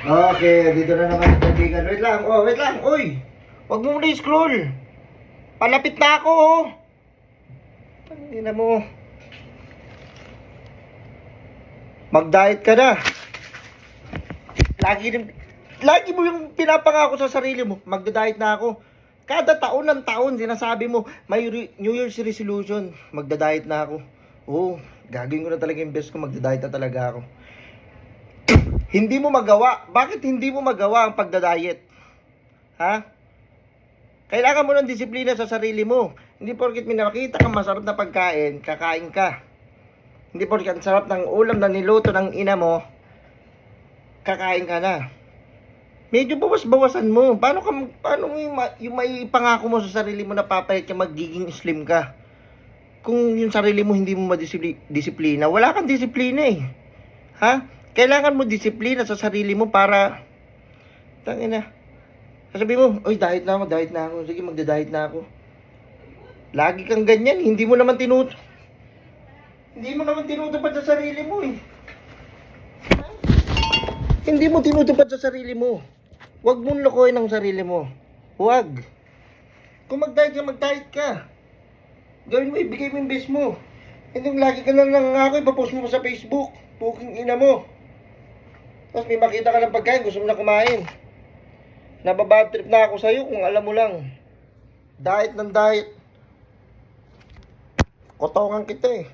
Okay, dito na naman ang kaibigan. Wait lang, oh, wait lang, uy. Huwag mo muna i-scroll. Palapit na ako, oh. Pangina mo. Mag-diet ka na. Lagi, lagi mo yung pinapangako sa sarili mo. Magda-diet na ako. Kada taon ng taon, sinasabi mo, may re- New Year's resolution. Magda-diet na ako. Oo, gagawin ko na talaga yung best ko. Magda-diet na talaga ako. Hindi mo magawa. Bakit hindi mo magawa ang pagda-diet? Ha? Kailangan mo ng disiplina sa sarili mo. Hindi porkit may nakita kang masarap na pagkain, kakain ka. Hindi porkit ang sarap ng ulam na niluto ng ina mo, kakain ka na. Medyo bawas-bawasan mo. Paano ka, paano yung, yung may pangako mo sa sarili mo na papayat ka magiging slim ka? Kung yung sarili mo hindi mo madisiplina, wala kang disiplina eh. Ha? Kailangan mo disiplina sa sarili mo para tangina. Sasabi mo, oy, diet na ako, diet na ako. Sige, magda-diet na ako. Lagi kang ganyan, hindi mo naman tinut Hindi mo naman tinutupad sa sarili mo eh. Hindi mo tinutupad sa sarili mo. Huwag mong lokohin ang sarili mo. Huwag. Kung mag-diet ka, mag-diet ka. Gawin mo, ibigay mo yung best mo. Hindi lagi ka lang nangangako, ipapost mo sa Facebook. Puking ina mo. Tapos may makita ka ng pagkain, gusto mo na kumain. Nababad trip na ako sa'yo kung alam mo lang. Diet ng diet. Kotongan kita eh.